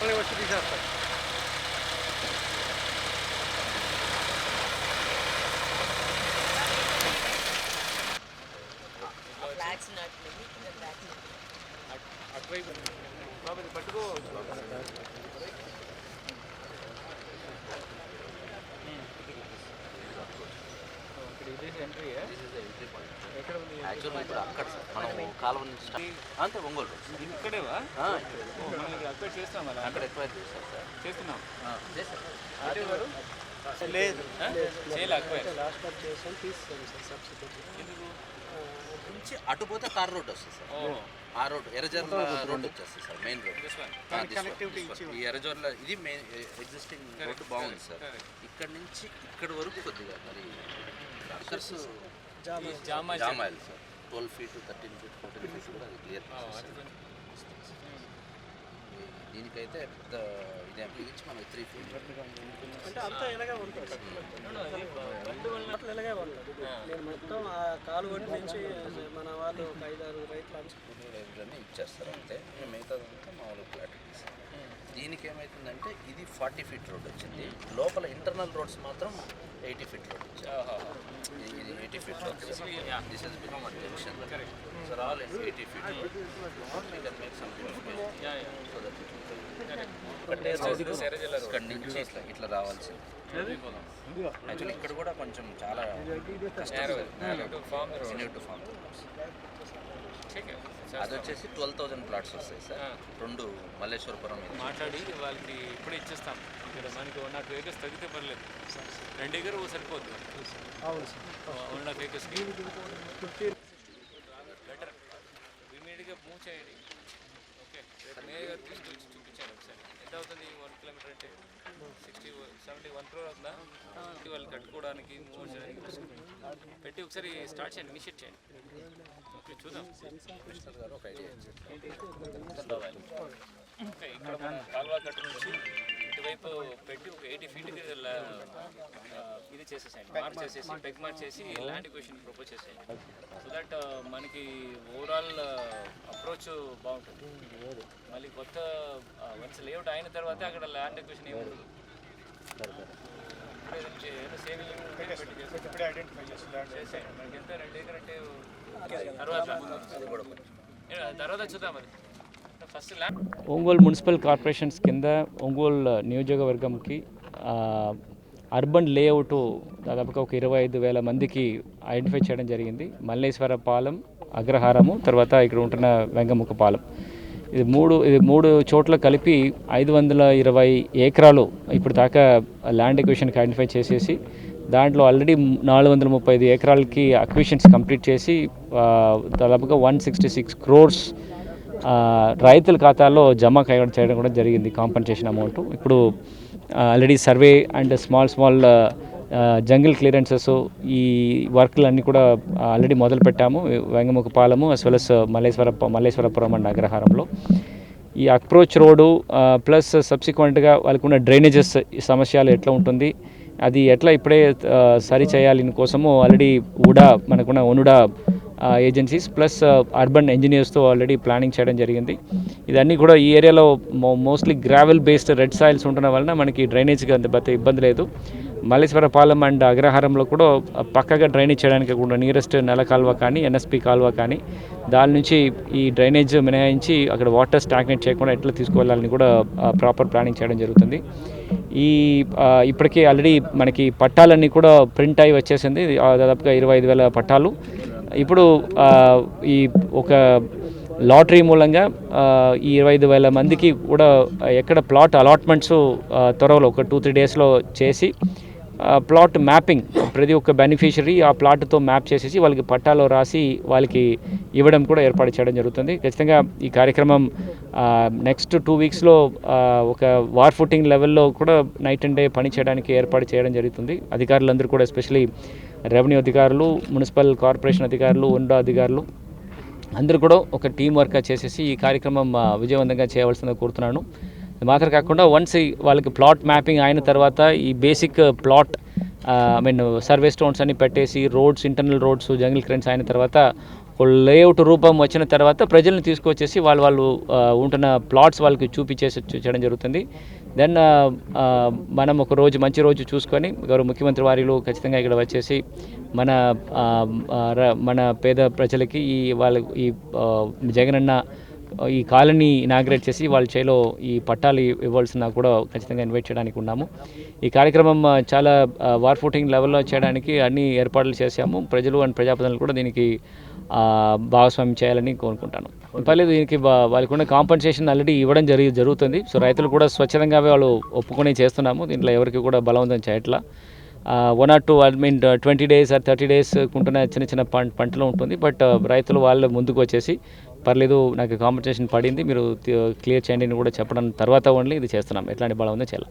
మళ్ళీ వచ్చి తీసేస్తారు ఫ్లాట్స్ నాట్లేదు ఇక్కడ ఫ్లాట్స్ అటువైపు బాబు ఇది పట్టుకో యాక్చువల్గా ఇప్పుడు అక్కడ సార్. మనం కాలువ నుంచి స్టార్ట్ అంతే ఒంగోలు రోడ్. ఇక్కడేవా? అక్కడ చేస్తాం అలా అక్కడ ఎక్కువ చేస్తారు సార్. చేస్తున్నాం. చేస్తారు. లేదు. చేయలే అక్వైర్ లాస్ట్ టైం చేసాం తీస్తాం సార్ సబ్సిడీ ఎందుకు? నుంచి అటు పోతే కార్ రోడ్ వస్తుంది సార్. ఆ రోడ్ ఎర్రజర్ల రోడ్ వచ్చేస్తుంది సార్ మెయిన్ రోడ్. ఈ ఎర్రజర్ల ఇది మెయిన్ ఎగ్జిస్టింగ్ రోడ్ బాగుంది సార్. ఇక్కడ నుంచి ఇక్కడ వరకు కొద్దిగా మరి అక్కర్స్ జామా జామ్ oil sir twelve feet thirteen feet fourteen feet కూడా అది క్లియర్ దీనికైతే పెద్ద ఇదే బిగించి మనకి త్రీ ఫీట్ అంటే అంతా ఇలాగే ఉంటుంది. ఇలాగే ఉంటుంది నేను మొత్తం ఆ కాలు ఒడ్డు నుంచి మన వాళ్ళు ఒక ఐదారు రైతులు ఇవన్నీ ఇచ్చేస్తారు అంతే. మేము మిగతాదంతా మామూలు ఫ్లాట్ తీసాం దీనికి ఏమవుతుందంటే ఇది ఫార్టీ ఫీట్ రోడ్ వచ్చింది. లోపల ఇంటర్నల్ రోడ్స్ మాత్రం ఎయిటీ ఫీట్ రోడ్ వచ్చింది. ఇది- eighty feet road. This is become a sir all eighty feet road can make some ఇక్కడ నుంచి ఇట్లా ఇట్లా రావాల్సింది. యాక్చువల్లీ ఇక్కడ కూడా కొంచెం చాలా ఫామ్ ఫామ్ అది వచ్చేసి ట్వెల్వ్ థౌజండ్ ప్లాట్స్ వస్తాయి సార్. రెండు మల్లేశ్వరపురం. మాట్లాడి వాళ్ళకి ఇప్పుడే ఇచ్చేస్తాం. ఇక్కడ మనకి వన్ నాట్ ఏకర్స్ తగ్గితే పర్లేదు. రెండు ఎకర్ సరిపోద్ది. అవును సార్. వన్ నాట్ ఏకర్స్కి బెటర్ ఇమీడియట్గా మూవ్ చేయండి. ఓకే నేరుగా తీసుకొచ్చి ఎంత అవుతుంది వన్ కిలోమీటర్ అంటే సిక్స్టీ సెవెంటీ వన్ క్రోర్ అవుతుందా? వాళ్ళు కట్టుకోవడానికి మూవ్ చేయడానికి. పెట్టి ఒకసారి స్టార్ట్ చేయండి ఇనిషియేట్ చేయండి. ఓకే చూద్దాం. ఓకే ఇక్కడ కాల్వా కట్టు నుంచి ఇటువైపు పెట్టి ఒక ఎయిటీ ఫీట్కి ఇది చేసేసేయండి. మార్క్ చేసేసి పెగ్ మార్క్ చేసి ల్యాండ్ క్వశ్చన్ ప్రపోజ్ చేసేయండి. దట్ మనకి ఓవరాల్ అప్రోచ్ బాగుంటుంది. మళ్ళీ కొత్త వన్స్ లేఅవుట్ అయిన తర్వాత అక్కడ ల్యాండ్ ఎక్వేషన్ ఏమి ఉండదు. ఇప్పుడే ఏదైనా చే- ఏదైనా సేవింగ్ ఎంత రెండు ఎకర్ అంటే తర్వాత తర్వాత చూద్దాం అది. First land Ongole municipal corporations కింద ఒంగోలు నియోజకవర్గంకి ఆ, అర్బన్ లేఅవుట్ దాదాపుగా ఒక ఇరవై ఐదు వేల మందికి ఐడెంటిఫై చేయడం జరిగింది. మల్లేశ్వర పాలెం అగ్రహారము తర్వాత ఇక్కడ ఉంటున్న వెంగముఖ పాలెం. ఇది మూడు ఇది మూడు చోట్ల కలిపి ఐదు వందల ఇరవై ఏకరాలు ఇప్పుడు దాకా ల్యాండ్ ఎక్విషన్కి ఐడెంటిఫై చేసేసి దాంట్లో ఆల్రెడీ నాలుగు వందల ముప్పై ఐదు ఏకరాలకి అక్విషన్స్ కంప్లీట్ చేసి దాదాపుగా వన్ సిక్స్టీ సిక్స్ క్రోర్స్ రైతుల ఖాతాల్లో జమ కయ్యడం చేయడం కూడా జరిగింది కాంపన్సేషన్ అమౌంట్. ఇప్పుడు already survey and small small jungle clearances ఈ వర్క్లన్నీ కూడా uh, ఆల్రెడీ మొదలు పెట్టాము. Vengamukha as well as Malleswara Malleswarapuram and అగ్రహారంలో. ఈ అప్రోచ్ రోడ్డు uh, ప్లస్ సబ్సిక్వెంట్గా వాళ్ళకు ఉన్న డ్రైనేజెస్ సమస్యలు ఎట్లా ఉంటుంది? అది ఎట్లా ఇప్పుడే uh, సరి చేయాలి కోసము ఆల్రెడీ ఉడా మనకున్న ఒనుడా ఏజెన్సీస్ ప్లస్ అర్బన్ ఇంజనీర్స్తో ఆల్రెడీ ప్లానింగ్ చేయడం జరిగింది. ఇదన్నీ కూడా ఈ ఏరియాలో mostly gravel based red soils ఉండడం వలన మనకి డ్రైనేజ్కి అంత ఇబ్బంది లేదు. మల్లేశ్వరపాలెం అండ్ అగ్రహారంలో కూడా పక్కగా డ్రైనేజ్ చేయడానికి కూడా నియరెస్ట్ నెల కాలువ కానీ ఎన్ఎస్పి కాలువ కానీ దాని నుంచి ఈ డ్రైనేజ్ మినహాయించి అక్కడ వాటర్ స్టాగ్నేట్ చేయకుండా ఎట్లా తీసుకువెళ్ళాలని కూడా ప్రాపర్ ప్లానింగ్ చేయడం జరుగుతుంది. ఈ ఆ, ఇప్పటికే ఆల్రెడీ మనకి పట్టాలన్నీ కూడా ప్రింట్ అయి వచ్చేసింది. దాదాపుగా ఇరవై ఐదు వేల పట్టాలు. ఇప్పుడు ఈ ఒక లాటరీ మూలంగా ఈ ఇరవై ఐదు వేల మందికి కూడా ఎక్కడ ప్లాట్ అలాట్మెంట్స్ త్వరలో ఒక టూ త్రీ డేస్లో చేసి ప్లాట్ మ్యాపింగ్ ప్రతి ఒక్క బెనిఫిషరీ ఆ ప్లాట్తో మ్యాప్ చేసేసి వాళ్ళకి పట్టాలో రాసి వాళ్ళకి ఇవ్వడం కూడా ఏర్పాటు చేయడం జరుగుతుంది. ఖచ్చితంగా ఈ కార్యక్రమం నెక్స్ట్ టూ వీక్స్లో ఒక వార్ ఫుటింగ్ లెవెల్లో కూడా నైట్ అండ్ డే పని చేయడానికి ఏర్పాటు చేయడం జరుగుతుంది. అధికారులందరూ కూడా ఎస్పెషలీ రెవెన్యూ అధికారులు మున్సిపల్ కార్పొరేషన్ అధికారులు ఉండా అధికారులు అందరూ కూడా ఒక టీం వర్క్ చేసేసి ఈ కార్యక్రమం విజయవంతంగా చేయవలసిందిగా కోరుతున్నాను. మాత్రం కాకుండా వన్స్ వాళ్ళకి ప్లాట్ మ్యాపింగ్ అయిన తర్వాత ఈ basic plot I mean survey stones అన్ని పెట్టేసి రోడ్స్ ఇంటర్నల్ రోడ్స్ జంగిల్ క్రెన్స్ అయిన తర్వాత లేఅవుట్ రూపం వచ్చిన తర్వాత ప్రజల్ని తీసుకొచ్చేసి వాళ్ళు వాళ్ళు ఉంటున్న ప్లాట్స్ వాళ్ళకి చూపించేసి చేయడం జరుగుతుంది. దెన్ మనం ఒక రోజు మంచి రోజు చూసుకొని గౌరవ ముఖ్యమంత్రి వారిలో ఖచ్చితంగా ఇక్కడ వచ్చేసి మన మన పేద ప్రజలకి ఈ వాళ్ళ ఈ జగనన్న ఈ కాలనీ ఇనాగ్రేట్ చేసి వాళ్ళ చేలో ఈ పట్టాలు ఇవ్వాల్సిన కూడా ఖచ్చితంగా ఇన్వైట్ చేయడానికి ఉన్నాము. ఈ కార్యక్రమం చాలా వార్ ఫుటింగ్ లెవెల్లో చేయడానికి అన్ని ఏర్పాట్లు చేశాము. ప్రజలు అండ్ ప్రజాప్రతినిధులు కూడా దీనికి భాగస్వామ్యం చేయాలని కోరుకుంటాను. పర్లేదు దీనికి వాళ్ళకి ఉన్న కాంపన్సేషన్ ఆల్రెడీ ఇవ్వడం జరిగి జరుగుతుంది. సో రైతులు కూడా స్వచ్ఛందంగా వాళ్ళు ఒప్పుకొని చేస్తున్నాము. దీంట్లో ఎవరికి కూడా బలవంతం చేయట్లా. One or two I mean twenty days or thirty days ఉంటున్న చిన్న చిన్న పంటలు ఉంటుంది. బట్ రైతులు వాళ్ళు ముందుకు వచ్చేసి పర్లేదు నాకు కాంపెన్సేషన్ పడింది మీరు క్లియర్ చేయండి అని కూడా చెప్పడం తర్వాత ఓన్లీ ఇది చేస్తున్నాం. ఎట్లాంటి బలం ఉందో చేయాలి.